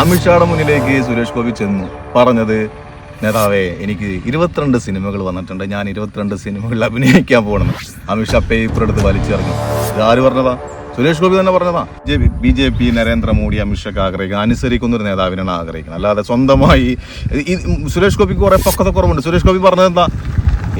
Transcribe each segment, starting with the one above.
അമിത്ഷായുടെ മുന്നിലേക്ക് സുരേഷ് ഗോപി ചെന്നു. പറഞ്ഞത് നേതാവേ എനിക്ക് ഇരുപത്തിരണ്ട് സിനിമകൾ വന്നിട്ടുണ്ട്. ഞാൻ ഇരുപത്തിരണ്ട് സിനിമകളിൽ അഭിനയിക്കാൻ പോകണം. അമിത്ഷാ പേപ്പർ എടുത്ത് വലിച്ചെറിഞ്ഞു. ഇത് ആര് പറഞ്ഞതാ? സുരേഷ് ഗോപി തന്നെ പറഞ്ഞതാ. ബി ജെ പി നരേന്ദ്രമോദി അമിത്ഷാക്ക് ആഗ്രഹിക്കുന്നത് അനുസരിക്കുന്ന ഒരു നേതാവിനാണ് ആഗ്രഹിക്കുന്നത്. അല്ലാതെ സ്വന്തമായി സുരേഷ് ഗോപിക്ക് കുറെ പക്വത കുറവുണ്ട്. സുരേഷ് ഗോപി പറഞ്ഞത് എന്താ?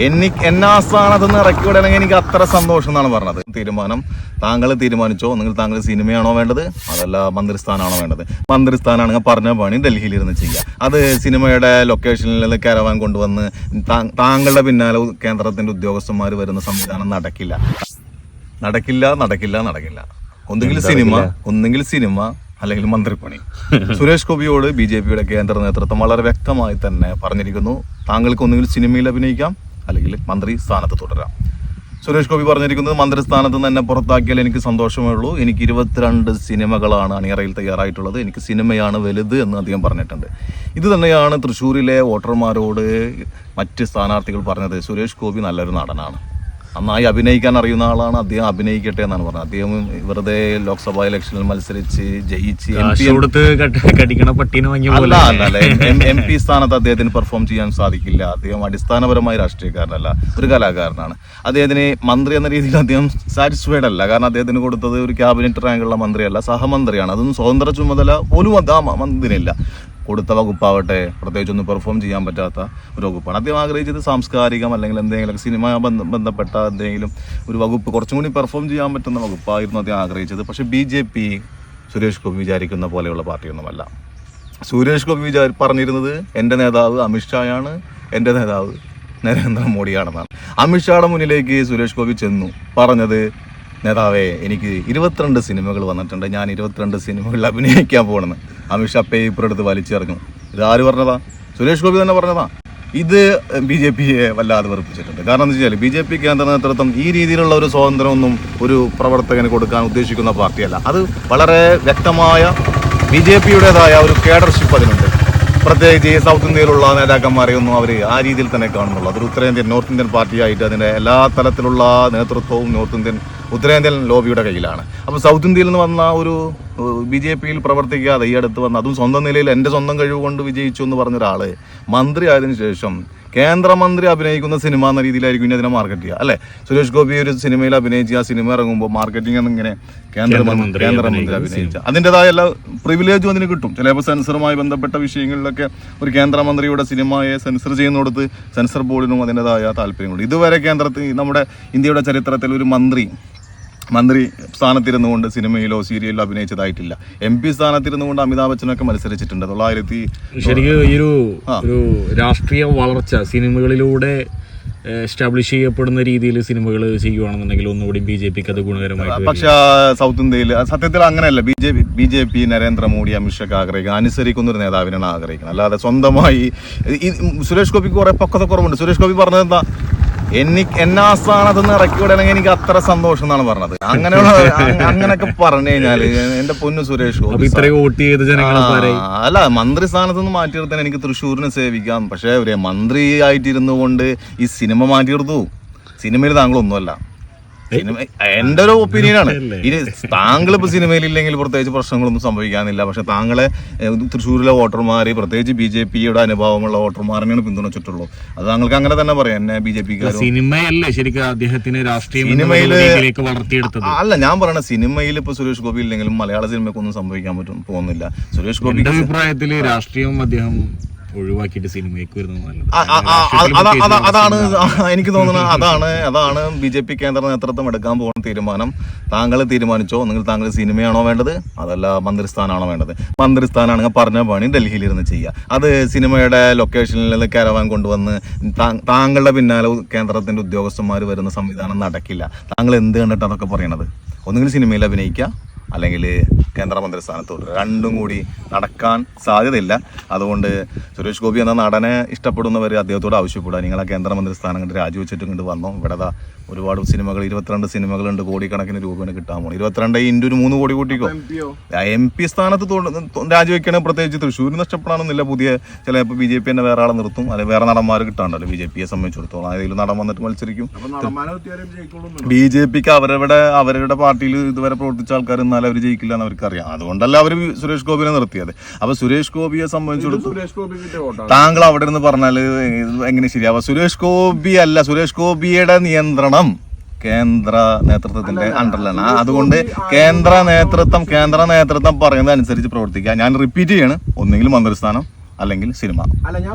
എനിക്ക് എന്നെ ആ സ്ഥാനത്ത് നിന്ന് ഇറക്കി വിടണമെങ്കിൽ എനിക്ക് അത്ര സന്തോഷം എന്നാണ് പറഞ്ഞത്. തീരുമാനം താങ്കൾ തീരുമാനിച്ചോ? നിങ്ങൾ താങ്കൾ സിനിമയാണോ വേണ്ടത്? അതല്ല മന്ത്രിസ്ഥാനാണോ വേണ്ടത്? മന്ത്രിസ്ഥാനാണെങ്കിൽ പറഞ്ഞ പണി ഡൽഹിയിൽ ഇരുന്ന് ചെയ്യുക അത് സിനിമയുടെ ലൊക്കേഷനിൽ കരവാൻ കൊണ്ടുവന്ന് താങ്കളുടെ പിന്നാലെ കേന്ദ്രത്തിന്റെ ഉദ്യോഗസ്ഥന്മാർ വരുന്ന സംവിധാനം നടക്കില്ല. നടക്കില്ല നടക്കില്ല നടക്കില്ല. ഒന്നുകിൽ സിനിമ ഒന്നുകിൽ സിനിമ അല്ലെങ്കിൽ മന്ത്രിപ്പണി. സുരേഷ് ഗോപിയോട് ബി ജെ പിയുടെ കേന്ദ്ര നേതൃത്വം വളരെ വ്യക്തമായി തന്നെ പറഞ്ഞിരിക്കുന്നു. താങ്കൾക്ക് ഒന്നുകിൽ സിനിമയിൽ അഭിനയിക്കാം അല്ലെങ്കിൽ മന്ത്രി സ്ഥാനത്ത് തുടരാം. സുരേഷ് ഗോപി പറഞ്ഞിരിക്കുന്നത് മന്ത്രിസ്ഥാനത്ത് നിന്ന് എന്നെ പുറത്താക്കിയാൽ എനിക്ക് സന്തോഷമേ ഉള്ളൂ. എനിക്ക് ഇരുപത്തിരണ്ട് സിനിമകളാണ് അണിയറയിൽ തയ്യാറായിട്ടുള്ളത്. എനിക്ക് സിനിമയാണ് വലുത് എന്ന് അദ്ദേഹം പറഞ്ഞിട്ടുണ്ട്. ഇത് തന്നെയാണ് തൃശ്ശൂരിലെ വോട്ടർമാരോട് മറ്റ് സ്ഥാനാർത്ഥികൾ പറഞ്ഞത്. സുരേഷ് ഗോപി നല്ലൊരു നടനാണ്. നന്നായി അഭിനയിക്കാൻ അറിയുന്ന ആളാണ് അദ്ദേഹം അഭിനയിക്കട്ടെ എന്നാണ് പറഞ്ഞത്. അദ്ദേഹം വെറുതെ ലോക്സഭാ ഇലക്ഷനിൽ മത്സരിച്ച് ജയിച്ച് എം പി അല്ല അല്ല എം പി സ്ഥാനത്ത് അദ്ദേഹത്തിന് പെർഫോം ചെയ്യാൻ സാധിക്കില്ല. അദ്ദേഹം അടിസ്ഥാനപരമായ രാഷ്ട്രീയക്കാരനല്ല ഒരു കലാകാരനാണ്. അദ്ദേഹത്തിന് മന്ത്രി എന്ന രീതിയിൽ അദ്ദേഹം സാറ്റിസ്ഫൈഡ് അല്ല. കാരണം അദ്ദേഹത്തിന് കൊടുത്തത് ഒരു ക്യാബിനറ്റ് റാങ്കുള്ള മന്ത്രിയല്ല സഹമന്ത്രിയാണ്. അതൊന്നും സ്വതന്ത്ര ചുമതല പോലും അത് മന്ത്രിയില്ല കൊടുത്ത വകുപ്പാവട്ടെ പ്രത്യേകിച്ച് ഒന്നും പെർഫോം ചെയ്യാൻ പറ്റാത്ത ഒരു വകുപ്പാണ്. അദ്ദേഹം ആഗ്രഹിച്ചത് സാംസ്കാരികം അല്ലെങ്കിൽ എന്തെങ്കിലും സിനിമ ബന്ധ- ബന്ധപ്പെട്ട എന്തെങ്കിലും ഒരു വകുപ്പ് കുറച്ചും കൂടി പെർഫോം ചെയ്യാൻ പറ്റുന്ന വകുപ്പായിരുന്നു അദ്ദേഹം ആഗ്രഹിച്ചത്. പക്ഷേ B J P Suresh Gopi വിചാരിക്കുന്ന പോലെയുള്ള പാർട്ടിയൊന്നുമല്ല. സുരേഷ് ഗോപി വിചാ പറഞ്ഞിരുന്നത് എന്റെ നേതാവ് അമിത്ഷായാണ് എന്റെ നേതാവ് നരേന്ദ്രമോദിയാണെന്നാണ്. അമിത്ഷായുടെ മുന്നിലേക്ക് സുരേഷ് ഗോപി ചെന്നു. പറഞ്ഞത് നേതാവേ എനിക്ക് ഇരുപത്തിരണ്ട് സിനിമകൾ വന്നിട്ടുണ്ട്. ഞാൻ ഇരുപത്തിരണ്ട് സിനിമകളിൽ അഭിനയിക്കാൻ പോകണമെന്ന് അമിത്ഷാ പേപ്പർ എടുത്ത് വലിച്ചെറിഞ്ഞു ഇത് ആര് പറഞ്ഞതാ? സുരേഷ് ഗോപി തന്നെ പറഞ്ഞതാ. ഇത് ബി ജെ പിയെ വല്ലാതെ വെറുപ്പിച്ചിട്ടുണ്ട്. കാരണം എന്താ വെച്ചാൽ ബി ജെ പി കേന്ദ്ര നേതൃത്വം ഈ രീതിയിലുള്ള ഒരു സ്വാതന്ത്ര്യമൊന്നും ഒരു പ്രവർത്തകന് കൊടുക്കാൻ ഉദ്ദേശിക്കുന്ന പാർട്ടിയല്ല. അത് വളരെ വ്യക്തമായ ബി ജെ പിയുടേതായ ഒരു കേഡർഷിപ്പ് അതിനുണ്ട്. പ്രത്യേകിച്ച് ഈ സൗത്ത് ഇന്ത്യയിലുള്ള നേതാക്കന്മാരെയൊന്നും അവർ ആ രീതിയിൽ തന്നെ കാണുന്നുള്ളൂ. അതൊരു ഉത്തരേന്ത്യൻ നോർത്ത് ഇന്ത്യൻ പാർട്ടിയായിട്ട് അതിന്റെ എല്ലാ തലത്തിലുള്ള നേതൃത്വവും നോർത്ത് ഇന്ത്യൻ ഉത്തരേന്ത്യൻ ലോബിയുടെ കയ്യിലാണ്. അപ്പോൾ സൗത്ത് ഇന്ത്യയിൽ നിന്ന് വന്ന ഒരു ബി ജെ പിയിൽ പ്രവർത്തിക്കാതെ ഈ അടുത്ത് വന്ന അതും സ്വന്തം നിലയിൽ എന്റെ സ്വന്തം കഴിവ് കൊണ്ട് വിജയിച്ചു എന്ന് പറഞ്ഞ ഒരാൾ മന്ത്രി ആയതിനു ശേഷം കേന്ദ്രമന്ത്രി അഭിനയിക്കുന്ന സിനിമ എന്ന രീതിയിലായിരിക്കും ഇനി അതിനെ മാർക്കറ്റ് ചെയ്യുക അല്ലേ? സുരേഷ് ഗോപി ഒരു സിനിമയിൽ അഭിനയിച്ച് ആ സിനിമ ഇറങ്ങുമ്പോൾ മാർക്കറ്റിംഗ് എന്നിങ്ങനെ കേന്ദ്രമന്ത്രി കേന്ദ്രമന്ത്രി അഭിനയിച്ച. അതിന്റെതായ എല്ലാ പ്രിവിലേജും അതിന് കിട്ടും. ചിലപ്പോൾ സെൻസറുമായി ബന്ധപ്പെട്ട വിഷയങ്ങളിലൊക്കെ ഒരു കേന്ദ്രമന്ത്രിയുടെ സിനിമയെ സെൻസർ ചെയ്യുന്നിടത്ത് സെൻസർ ബോർഡിനും അതിന്റെതായ താല്പര്യങ്ങളുണ്ട്. ഇതുവരെ കേന്ദ്രത്തിൽ നമ്മുടെ ഇന്ത്യയുടെ ചരിത്രത്തിൽ ഒരു മന്ത്രി മന്ത്രി സ്ഥാനത്തിരുന്നു കൊണ്ട് സിനിമയിലോ സീരിയലിലോ അഭിനയിച്ചതായിട്ടില്ല. എം പി സ്ഥാനത്തിരുന്നു കൊണ്ട് അമിതാഭ് ബച്ചനൊക്കെ മത്സരിച്ചിട്ടുണ്ട്. തൊള്ളായിരത്തി ശരിക്കും ഈ ഒരു ഒരു രാഷ്ട്രീയ വളർച്ച സിനിമകളിലൂടെ എസ്റ്റാബ്ലിഷ് ചെയ്യപ്പെടുന്ന രീതിയിൽ സിനിമകൾ ചെയ്യുകയാണെന്നുണ്ടെങ്കിൽ ഒന്നുകൂടി ബി ജെ പിക്ക് അത് ഗുണകരമായി. പക്ഷെ സൗത്ത് ഇന്ത്യയിൽ സത്യത്തിൽ അങ്ങനെയല്ല. B J P B J P Narendra Modi അമിത്ഷാക്ക് ആഗ്രഹിക്കുന്നത് അനുസരിക്കുന്ന ഒരു നേതാവിനാണ് ആഗ്രഹിക്കുന്നത് അല്ലാതെ സ്വന്തമായി സുരേഷ് ഗോപിക്ക് കുറെ പക്വത കുറവുണ്ട്. സുരേഷ് ഗോപി പറഞ്ഞത് എന്താ? എനിക്ക് എന്നെ ആ സ്ഥാനത്ത് നിന്ന് ഇറക്കി വിടണമെങ്കിൽ എനിക്ക് അത്ര സന്തോഷം എന്നാണ് പറഞ്ഞത്. അങ്ങനെയുള്ള അങ്ങനെയൊക്കെ പറഞ്ഞു കഴിഞ്ഞാൽ എന്റെ പൊന്നു സുരേഷ് അല്ല മന്ത്രി സ്ഥാനത്ത് നിന്ന് മാറ്റി നിർത്താൻ എനിക്ക് തൃശ്ശൂരിനെ സേവിക്കാം. പക്ഷെ ഒരു മന്ത്രി ആയിട്ടിരുന്നു കൊണ്ട് ഈ സിനിമ മാറ്റി നിർത്തു സിനിമയിൽ താങ്കളൊന്നുമല്ല. എന്റെ ഒരു ഒപ്പീനിയൻ ആണ്. ഇനി താങ്കൾ ഇപ്പൊ സിനിമയിലില്ലെങ്കിൽ പ്രത്യേകിച്ച് പ്രശ്നങ്ങളൊന്നും സംഭവിക്കാനില്ല. പക്ഷെ താങ്കളെ തൃശ്ശൂരിലെ വോട്ടർമാര് പ്രത്യേകിച്ച് ബി ജെ പിയുടെ അനുഭവമുള്ള വോട്ടർമാരെയാണ് പിന്തുണച്ചിട്ടുള്ളൂ. അത് താങ്കൾക്ക് അങ്ങനെ തന്നെ പറയാം. എന്നെ ബി ജെ പി സിനിമയല്ലേ ശരിക്കും അദ്ദേഹത്തിന് രാഷ്ട്രീയം എന്ന വളർത്തിയെടുത്തത്? അല്ല ഞാൻ പറയണ സിനിമയിൽ ഇപ്പൊ സുരേഷ് ഗോപി ഇല്ലെങ്കിലും മലയാള സിനിമയ്ക്കൊന്നും സംഭവിക്കാൻ പറ്റും പോകുന്നില്ല സുരേഷ് ഗോപി അഭിപ്രായത്തിൽ രാഷ്ട്രീയം അദ്ദേഹം ഒഴിവാക്കിയിട്ട് സിനിമയ്ക്ക് വരുന്നത് നല്ലത്. അതാണ് എനിക്ക് തോന്നുന്നത്. അതാണ് അതാണ് ബി ജെ പി കേന്ദ്ര നേതൃത്വം എടുക്കാൻ പോകുന്ന തീരുമാനം. താങ്കൾ തീരുമാനിച്ചോ? നിങ്ങൾ താങ്കൾ സിനിമയാണോ വേണ്ടത്? അതല്ല മന്ത്രിസ്ഥാനാണോ വേണ്ടത്? മന്ത്രിസ്ഥാനാണെങ്കിൽ പറഞ്ഞ പണി ഡൽഹിയിൽ ഇരുന്ന് ചെയ്യുക. അത് സിനിമയുടെ ലൊക്കേഷനിൽ നിന്ന് കരവാൻ കൊണ്ടുവന്ന് താങ്കളുടെ പിന്നാലെ കേന്ദ്രത്തിന്റെ ഉദ്യോഗസ്ഥന്മാർ വരുന്ന സംവിധാനം നടക്കില്ല. താങ്കൾ എന്ത് കണ്ടിട്ട് അതൊക്കെ പറയണത്? ഒന്നുകിൽ സിനിമയിൽ അഭിനയിക്കുക അല്ലെങ്കിൽ കേന്ദ്രമന്ത്രി സ്ഥാനത്ത് തുടരുക രണ്ടും കൂടി നടക്കാൻ സാധ്യതയില്ല. അതുകൊണ്ട് സുരേഷ് ഗോപി എന്ന നടനെ ഇഷ്ടപ്പെടുന്നവർ അദ്ദേഹത്തോട് ആവശ്യപ്പെടുക. നിങ്ങൾ ആ കേന്ദ്രമന്ത്രി സ്ഥാനം കണ്ട് രാജിവെച്ചിട്ട് കണ്ട് വന്നോ. ഇവിടെ ഒരുപാട് സിനിമകൾ ഇരുപത്തിരണ്ട് സിനിമകളുണ്ട് കോടിക്കണക്കിന് രൂപയാണ് കിട്ടാൻ പോകുന്നത് ഇരുപത്തിരണ്ട് ഇന്റു ഒരു മൂന്ന് കോടി കൂട്ടിക്കോ. എം പി സ്ഥാനത്ത് രാജിവെക്കണേ പ്രത്യേകിച്ച് തൃശ്ശൂർ നഷ്ടപ്പെടാനൊന്നുമില്ല. പുതിയ ചിലപ്പോൾ ബി ജെ പി തന്നെ വേറെ ആളെ നിർത്തും. അല്ലെങ്കിൽ വേറെ നടന്മാർ കിട്ടാണ്ടല്ലോ ബി ജെ പിയെ സംബന്ധിച്ചിടത്തോളം. ഏതെങ്കിലും നടൻ വന്നിട്ട് മത്സരിക്കും. ബി ജെ പിക്ക് അവരവരുടെ അവരുടെ പാർട്ടിയിൽ ഇതുവരെ പ്രവർത്തിച്ച ആൾക്കാർ പറഞ്ഞാൽ അവർ ജയിക്കില്ല എന്ന് അവർക്കറിയാം. അതുകൊണ്ടല്ല അവർ സുരേഷ് ഗോപിനെ നിർത്തിയത്. അപ്പൊ സുരേഷ് ഗോപിയെ സംബന്ധിച്ചിടത്തോളം താങ്കൾ അവിടെ നിന്ന് പറഞ്ഞാൽ എങ്ങനെ ശരിയാവുക സുരേഷ് ഗോപി അല്ല സുരേഷ് ഗോപിയുടെ നിയന്ത്രണം കേന്ദ്ര നേതൃത്വത്തിന്റെ അണ്ടറിലാണ് അതുകൊണ്ട് കേന്ദ്ര നേതൃത്വം കേന്ദ്ര നേതൃത്വം പറയുന്നത് അനുസരിച്ച് പ്രവർത്തിക്കുക. ഞാൻ റിപ്പീറ്റ് ചെയ്യാണ്. ഒന്നെങ്കിൽ മന്ത്രിസ്ഥാനം അല്ലെങ്കിൽ സിനിമ. അല്ല ഞാൻ